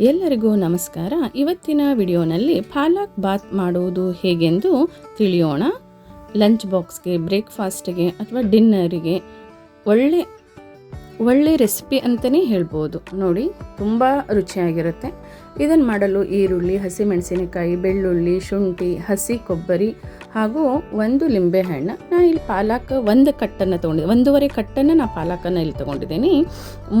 ಎಲ್ಲರಿಗೂ ನಮಸ್ಕಾರ. ಇವತ್ತಿನ ವಿಡಿಯೋನಲ್ಲಿ ಪಾಲಕ್ ಬಾತ್ ಮಾಡುವುದು ಹೇಗೆಂದು ತಿಳಿಯೋಣ. ಲಂಚ್ ಬಾಕ್ಸ್ಗೆ, ಬ್ರೇಕ್ಫಾಸ್ಟ್ಗೆ ಅಥವಾ ಡಿನ್ನರಿಗೆ ಒಳ್ಳೆ ಒಳ್ಳೆ ರೆಸಿಪಿ ಅಂತಲೇ ಹೇಳ್ಬೋದು. ನೋಡಿ, ತುಂಬ ರುಚಿಯಾಗಿರುತ್ತೆ. ಇದನ್ನು ಮಾಡಲು ಈರುಳ್ಳಿ, ಹಸಿಮೆಣಸಿನಕಾಯಿ, ಬೆಳ್ಳುಳ್ಳಿ, ಶುಂಠಿ, ಹಸಿ ಕೊಬ್ಬರಿ ಹಾಗೂ ಒಂದು ಲಿಂಬೆಹಣ್ಣು ನಾನು ಇಲ್ಲಿ ಪಾಲಕ್ ಒಂದು ಕಟ್ಟನ್ನು ತೊಗೊಂಡಿದ್ದೆ. ಒಂದೂವರೆ ಕಟ್ಟನ್ನು ನಾನು ಪಾಲಕನ್ನು ಇಲ್ಲಿ ತೊಗೊಂಡಿದ್ದೀನಿ.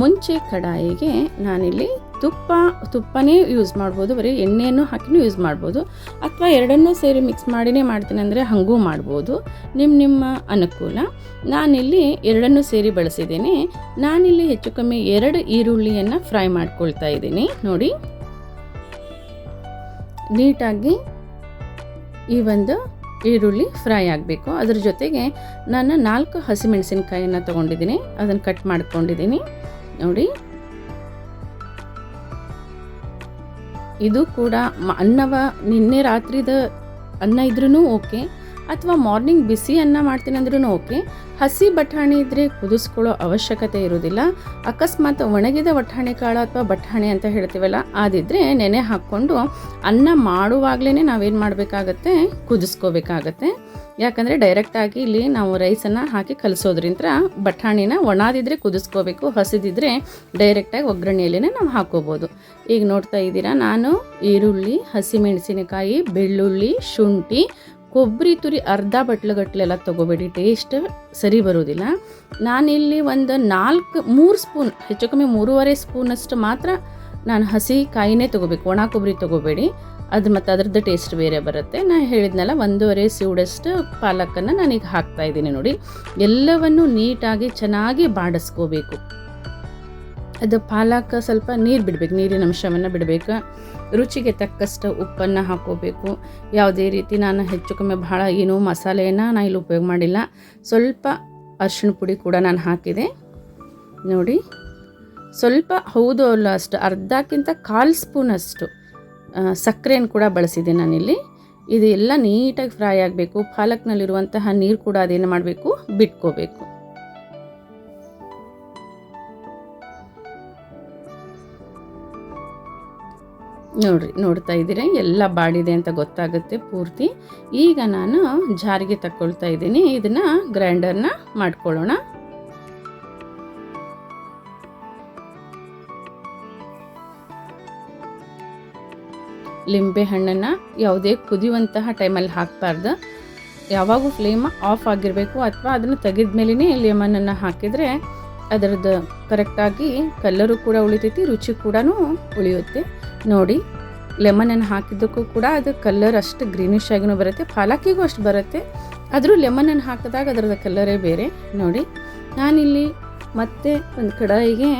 ಮುಂಚೆ ಕಡಾಯಿಗೆ ನಾನಿಲ್ಲಿ ತುಪ್ಪ, ತುಪ್ಪನೇ ಯೂಸ್ ಮಾಡ್ಬೋದು. ಬರೀ ಎಣ್ಣೆಯನ್ನು ಹಾಕಿನೂ ಯೂಸ್ ಮಾಡ್ಬೋದು. ಅಥವಾ ಎರಡನ್ನೂ ಸೇರಿ ಮಿಕ್ಸ್ ಮಾಡಿನೇ ಮಾಡ್ತೀನಿ ಅಂದರೆ ಹಾಗೂ ಮಾಡ್ಬೋದು. ನಿಮ್ಮ ನಿಮ್ಮ ಅನುಕೂಲ. ನಾನಿಲ್ಲಿ ಎರಡನ್ನೂ ಸೇರಿ ಬಳಸಿದ್ದೀನಿ. ನಾನಿಲ್ಲಿ ಹೆಚ್ಚು ಕಮ್ಮಿ ಎರಡು ಈರುಳ್ಳಿಯನ್ನು ಫ್ರೈ ಮಾಡ್ಕೊಳ್ತಾ ಇದ್ದೀನಿ. ನೋಡಿ. ನೀಟಾಗಿ ಈ ಒಂದು ಈರುಳ್ಳಿ ಫ್ರೈ ಆಗಬೇಕು. ಅದ್ರ ಜೊತೆಗೆ ನಾನು ನಾಲ್ಕು ಹಸಿಮೆಣಸಿನ್ಕಾಯಿಯನ್ನು ತೊಗೊಂಡಿದ್ದೀನಿ. ಅದನ್ನು ಕಟ್ ಮಾಡ್ಕೊಂಡಿದ್ದೀನಿ. ನೋಡಿ. ಇದು ಕೂಡ ಅನ್ನವ ನಿನ್ನೆ ರಾತ್ರಿದ ಅನ್ನ ಇದ್ರೂ ಓಕೆ. ಅಥವಾ ಮಾರ್ನಿಂಗ್ ಬಿಸಿ ಅನ್ನ ಮಾಡ್ತೀನಿ ಅಂದ್ರೂ ಓಕೆ. ಹಸಿ ಬಟಾಣಿ ಇದ್ದರೆ ಕುದಿಸ್ಕೊಳ್ಳೋ ಅವಶ್ಯಕತೆ ಇರೋದಿಲ್ಲ ಅಕಸ್ಮಾತ್ ಒಣಗಿದ ಬಟಾಣಿ ಕಾಳು ಅಥವಾ ಬಟಾಣಿ ಅಂತ ಹೇಳ್ತೀವಲ್ಲ ಆದಿದ್ರೆ ನೆನೆ ಹಾಕ್ಕೊಂಡು ಅನ್ನ ಮಾಡುವಾಗಲೇ ನಾವೇನು ಮಾಡಬೇಕಾಗತ್ತೆ? ಕುದಿಸ್ಕೋಬೇಕಾಗತ್ತೆ. ಯಾಕಂದರೆ ಡೈರೆಕ್ಟಾಗಿ ಇಲ್ಲಿ ನಾವು ರೈಸನ್ನು ಹಾಕಿ ಕಲಿಸೋದ್ರಿಂದ ಬಟಾಣಿನ ಒಣಾದಿದ್ರೆ ಕುದಿಸ್ಕೋಬೇಕು, ಹಸಿದಿದ್ರೆ ಡೈರೆಕ್ಟಾಗಿ ಒಗ್ಗರಣೆಯಲ್ಲೇ ನಾವು ಹಾಕೋಬೋದು. ಈಗ ನೋಡ್ತಾ ಇದ್ದೀರಾ, ನಾನು ಈರುಳ್ಳಿ, ಹಸಿಮೆಣಸಿನಕಾಯಿ, ಬೆಳ್ಳುಳ್ಳಿ, ಶುಂಠಿ ಕೊಬ್ಬರಿ ತುರಿ ಅರ್ಧ ಬಟ್ಲುಗಟ್ಲೆಲ್ಲ ತೊಗೋಬೇಡಿ ಟೇಸ್ಟ್ ಸರಿ ಬರೋದಿಲ್ಲ ನಾನಿಲ್ಲಿ ಒಂದು ನಾಲ್ಕು, ಮೂರು ಸ್ಪೂನ್, ಹೆಚ್ಚು ಕಮ್ಮಿ ಮೂರುವರೆ ಸ್ಪೂನಷ್ಟು ಮಾತ್ರ ನಾನು ಹಸಿ ಕಾಯಿನೇ ತೊಗೋಬೇಕು. ಒಣ ಕೊಬ್ಬರಿ ತೊಗೋಬೇಡಿ. ಅದು ಮತ್ತು ಅದ್ರದ್ದು ಟೇಸ್ಟ್ ಬೇರೆ ಬರುತ್ತೆ. ನಾನು ಹೇಳಿದ್ನಲ್ಲ, ಒಂದೂವರೆ ಸೂಡಷ್ಟು ಪಾಲಕನ್ನು ನಾನೀಗ ಹಾಕ್ತಾ ಇದ್ದೀನಿ ನೋಡಿ. ಎಲ್ಲವನ್ನು ನೀಟಾಗಿ ಚೆನ್ನಾಗಿ ಬಾಡಿಸ್ಕೋಬೇಕು. ಅದು ಪಾಲಕ್ ಸ್ವಲ್ಪ ನೀರು ಬಿಡಬೇಕು, ನೀರಿನ ಅಂಶವನ್ನು ಬಿಡಬೇಕು. ರುಚಿಗೆ ತಕ್ಕಷ್ಟು ಉಪ್ಪನ್ನು ಹಾಕೋಬೇಕು. ಯಾವುದೇ ರೀತಿ ನಾನು ಹೆಚ್ಚು ಕಮ್ಮಿ ಬಹಳ ಏನು ಮಸಾಲೆಯನ್ನು ನಾನು ಇಲ್ಲಿ ಉಪಯೋಗ ಮಾಡಿಲ್ಲ. ಸ್ವಲ್ಪ ಅರಿಶಿಣ ಪುಡಿ ಕೂಡ ನಾನು ಹಾಕಿದೆ. ನೋಡಿ, ಸ್ವಲ್ಪ ಹೌದು ಅಲ್ಲ ಅಷ್ಟು, ಅರ್ಧಕ್ಕಿಂತ ಕಾಲು ಸ್ಪೂನಷ್ಟು ಸಕ್ಕರೆಯನ್ನು ಕೂಡ ಬಳಸಿದೆ ನಾನಿಲ್ಲಿ. ಇದೆಲ್ಲ ನೀಟಾಗಿ ಫ್ರೈ ಆಗಬೇಕು. ಪಾಲಕ್ನಲ್ಲಿರುವಂತಹ ನೀರು ಕೂಡ ಅದೇನು ಮಾಡಬೇಕು? ಬಿಟ್ಕೋಬೇಕು. ನೋಡ್ರಿ, ನೋಡ್ತಾ ಇದ್ದೀರಾ? ಎಲ್ಲ ಬಾಡಿದೆ ಅಂತ ಗೊತ್ತಾಗುತ್ತೆ ಪೂರ್ತಿ. ಈಗ ನಾನು ಜಾರಿಗೆ ತಗೊಳ್ತಾ ಇದ್ದೀನಿ. ಇದನ್ನು ಗ್ರೈಂಡರ್ನ ಮಾಡ್ಕೊಳ್ಳೋಣ. ಲಿಂಬೆ ಹಣ್ಣನ್ನು ಯಾವುದೇ ಕುದಿಯುವಂತಹ ಟೈಮಲ್ಲಿ ಹಾಕಬಾರ್ದು. ಯಾವಾಗೂ ಫ್ಲೇಮ್ ಆಫ್ ಆಗಿರಬೇಕು ಅಥವಾ ಅದನ್ನು ತೆಗೆದ ಮೇಲೇ ಲೆಮನನ್ನು ಹಾಕಿದರೆ ಅದರದ್ದು ಕರೆಕ್ಟಾಗಿ ಕಲ್ಲರು ಕೂಡ ಉಳಿತೈತಿ, ರುಚಿ ಕೂಡ ಉಳಿಯುತ್ತೆ. ನೋಡಿ ಲೆಮನನ್ನು ಹಾಕಿದ್ದಕ್ಕೂ ಕೂಡ ಅದು ಕಲ್ಲರ್ ಅಷ್ಟು ಗ್ರೀನಿಶ್ ಆಗಿನೂ ಬರುತ್ತೆ, ಪಾಲಕಿಗೂ ಅಷ್ಟು ಬರುತ್ತೆ. ಆದರೂ ಲೆಮನನ್ನು ಹಾಕಿದಾಗ ಅದರದ ಕಲ್ಲರೇ ಬೇರೆ. ನೋಡಿ, ನಾನಿಲ್ಲಿ ಮತ್ತೆ ಒಂದು ಕಡಾಯಿಗೆ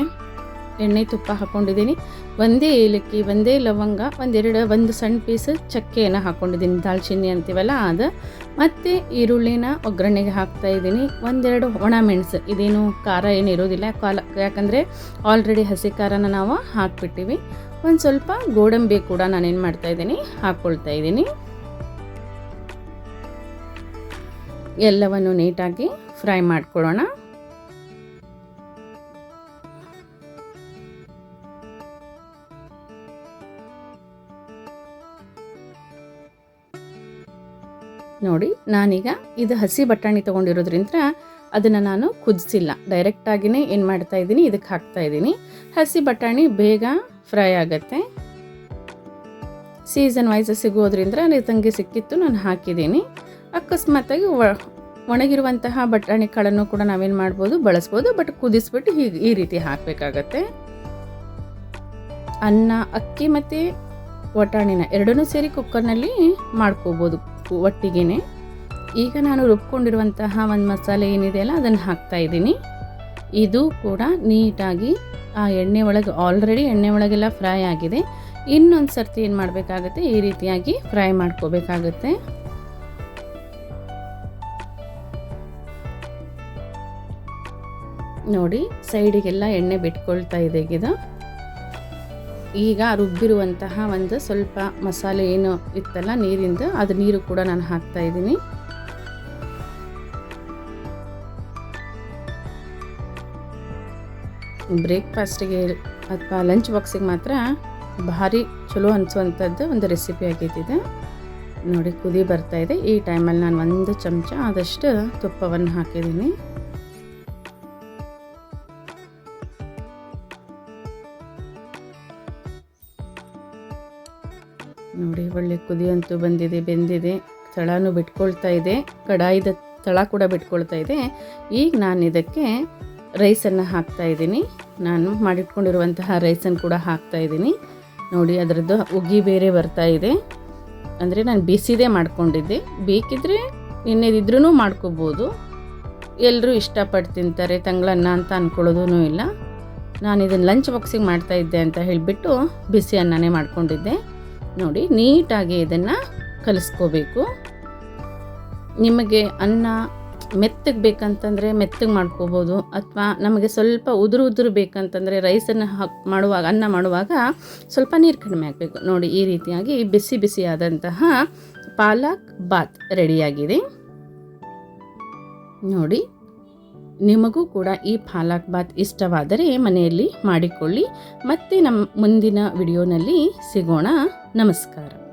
ಎಣ್ಣೆ ತುಪ್ಪ ಹಾಕ್ಕೊಂಡಿದ್ದೀನಿ ಒಂದೇ ಏಲಕ್ಕಿ, ಒಂದೇ ಲವಂಗ, ಒಂದೆರಡು, ಒಂದು ಸಣ್ಣ ಪೀಸ್ ಚಕ್ಕೆಯನ್ನು ಹಾಕ್ಕೊಂಡಿದ್ದೀನಿ ದಾಲ್ಚಿನ್ನಿ ಅಂತೀವಲ್ಲ ಅದು. ಮತ್ತು ಈರುಳ್ಳಿನ ಒಗ್ಗರಣೆಗೆ ಹಾಕ್ತಾ ಇದ್ದೀನಿ. ಒಂದೆರಡು ಒಣ ಮೆಣಸು. ಇದೇನು ಖಾರ ಏನು ಇರೋದಿಲ್ಲ. ಕಾಲ ಯಾಕಂದರೆ ಆಲ್ರೆಡಿ ಹಸಿ ಖಾರನ ನಾವು ಹಾಕ್ಬಿಟ್ಟಿವಿ. ಒಂದು ಸ್ವಲ್ಪ ಗೋಡಂಬಿ ಕೂಡ ನಾನೇನು ಮಾಡ್ತಾ ಇದ್ದೀನಿ ಹಾಕ್ಕೊಳ್ತಾ ಇದ್ದೀನಿ. ಎಲ್ಲವನ್ನು ನೀಟಾಗಿ ಫ್ರೈ ಮಾಡ್ಕೊಳ್ಳೋಣ. ನೋಡಿ, ನಾನೀಗ ಇದು ಹಸಿ ಬಟಾಣಿ ತೊಗೊಂಡಿರೋದ್ರಿಂದ ಅದನ್ನು ನಾನು ಕುದಿಸಿಲ್ಲ. ಡೈರೆಕ್ಟಾಗಿಯೇ ಏನು ಮಾಡ್ತಾ ಇದ್ದೀನಿ ಇದಕ್ಕೆ ಹಾಕ್ತಾ ಇದ್ದೀನಿ. ಹಸಿ ಬಟಾಣಿ ಬೇಗ ಫ್ರೈ ಆಗುತ್ತೆ. ಸೀಸನ್ ವೈಸ್ ಸಿಗೋದ್ರಿಂದ ತಂಗಿ ಸಿಕ್ಕಿತ್ತು, ನಾನು ಹಾಕಿದ್ದೀನಿ. ಅಕಸ್ಮಾತಾಗಿ ಒಣಗಿರುವಂತಹ ಬಟಾಣಿ ಕಾಳನ್ನು ಕೂಡ ನಾವೇನು ಮಾಡ್ಬೋದು, ಬಳಸ್ಬೋದು ಬಟ್ ಕುದಿಸ್ಬಿಟ್ಟು ಹೀಗೆ ಈ ರೀತಿ ಹಾಕಬೇಕಾಗತ್ತೆ. ಅನ್ನ, ಅಕ್ಕಿ ಮತ್ತು ಬಟಾಣಿನ ಎರಡನ್ನೂ ಸೇರಿ ಕುಕ್ಕರ್ನಲ್ಲಿ ಮಾಡ್ಕೋಬೋದು. ಒಟ್ಟಿಗೆನೆ. ಈಗ ನಾನು ರುಬ್ಕೊಂಡಿರುವಂತಹ ಒಂದು ಮಸಾಲೆ ಏನಿದೆಯಲ್ಲ ಅದನ್ನು ಹಾಕ್ತಾ ಇದ್ದೀನಿ. ಇದು ಕೂಡ ನೀಟಾಗಿ ಆ ಎಣ್ಣೆ ಒಳಗೆ ಆಲ್ರೆಡಿ ಎಣ್ಣೆ ಒಳಗೆಲ್ಲ ಫ್ರೈ ಆಗಿದೆ. ಇನ್ನೊಂದು ಸರ್ತಿ ಏನು ಮಾಡಬೇಕಾಗುತ್ತೆ, ಈ ರೀತಿಯಾಗಿ ಫ್ರೈ ಮಾಡ್ಕೋಬೇಕಾಗುತ್ತೆ. ನೋಡಿ ಸೈಡಿಗೆಲ್ಲ ಎಣ್ಣೆ ಬಿಟ್ಕೊಳ್ತಾ ಇದೆ ಇದು ಈಗ ರುಬ್ಬಿರುವಂತಹ ಒಂದು ಸ್ವಲ್ಪ ಮಸಾಲೆ ಏನು ಇತ್ತಲ್ಲ ನೀರಿಂದ, ಅದು ನೀರು ಕೂಡ ನಾನು ಹಾಕ್ತಾ ಇದ್ದೀನಿ. ಬ್ರೇಕ್ಫಾಸ್ಟಿಗೆ ಅಥವಾ ಲಂಚ್ ಬಾಕ್ಸಿಗೆ ಮಾತ್ರ ಭಾರಿ ಚಲೋ ಅನಿಸುವಂಥದ್ದು ಒಂದು ರೆಸಿಪಿ ಆಗಿದ್ದಿದೆ ನೋಡಿ, ಕುದಿ ಬರ್ತಾ ಇದೆ. ಈ ಟೈಮಲ್ಲಿ ನಾನು ಒಂದು ಚಮಚ ಆದಷ್ಟು ತುಪ್ಪವನ್ನು ಹಾಕಿದ್ದೀನಿ. ನೋಡಿ, ಒಳ್ಳೆ ಕುದಿಯಂತೂ ಬಂದಿದೆ, ಬೆಂದಿದೆ. ತಳನೂ ಬಿಟ್ಕೊಳ್ತಾ ಇದೆ. ಕಡಾಯಿದ ತಳ ಕೂಡ ಬಿಟ್ಕೊಳ್ತಾ ಇದೆ. ಈಗ ನಾನು ಇದಕ್ಕೆ ರೈಸನ್ನು ಹಾಕ್ತಾ ಇದ್ದೀನಿ. ನಾನು ಮಾಡಿಟ್ಕೊಂಡಿರುವಂತಹ ರೈಸನ್ನು ಕೂಡ ಹಾಕ್ತಾ ಇದ್ದೀನಿ. ನೋಡಿ, ಅದರದ್ದು ಉಗಿ ಬೇರೆ ಬರ್ತಾ ಇದೆ. ಅಂದರೆ ನಾನು ಬಿಸಿದೇ ಮಾಡ್ಕೊಂಡಿದ್ದೆ. ಬೇಕಿದ್ರೆ ಇನ್ನೇದಿದ್ರೂ ಮಾಡ್ಕೋಬೋದು. ಎಲ್ಲರೂ ಇಷ್ಟಪಟ್ಟು ತಿಂತಾರೆ, ತಂಗ್ಳನ್ನ ಅಂತ ಅಂದ್ಕೊಳ್ಳೋದೂ ಇಲ್ಲ. ನಾನು ಇದನ್ನು ಲಂಚ್ ಬಾಕ್ಸಿಗೆ ಮಾಡ್ತಾ ಇದ್ದೆ ಅಂತ ಹೇಳಿಬಿಟ್ಟು ಬಿಸಿ ಅನ್ನನೇ ಮಾಡ್ಕೊಂಡಿದ್ದೆ. ನೋಡಿ, ನೀಟಾಗಿ ಇದನ್ನು ಕಲಿಸ್ಕೋಬೇಕು. ನಿಮಗೆ ಅನ್ನ ಮೆತ್ತಗೆ ಬೇಕಂತಂದರೆ ಮೆತ್ತಗೆ ಮಾಡ್ಕೋಬೋದು, ಅಥವಾ ನಮಗೆ ಸ್ವಲ್ಪ ಉದುರು ಉದುರು ಬೇಕಂತಂದರೆ ರೈಸನ್ನು ಹಾಕಿ, ಮಾಡುವಾಗ, ಅನ್ನ ಮಾಡುವಾಗ ಸ್ವಲ್ಪ ನೀರು ಕಡಿಮೆ ಆಗಬೇಕು ನೋಡಿ, ಈ ರೀತಿಯಾಗಿ ಬಿಸಿ ಬಿಸಿಯಾದಂತಹ ಪಾಲಕ್ ಬಾತ್ ರೆಡಿಯಾಗಿದೆ. ನೋಡಿ, ನಿಮಗೂ ಕೂಡ ಈ ಪಾಲಕ್ ಬಾತ್ ಇಷ್ಟವಾದರೆ ಮನೆಯಲ್ಲಿ ಮಾಡಿಕೊಳ್ಳಿ. ಮತ್ತೆ ನಮ್ಮ ಮುಂದಿನ ವಿಡಿಯೋನಲ್ಲಿ ಸಿಗೋಣ. ನಮಸ್ಕಾರ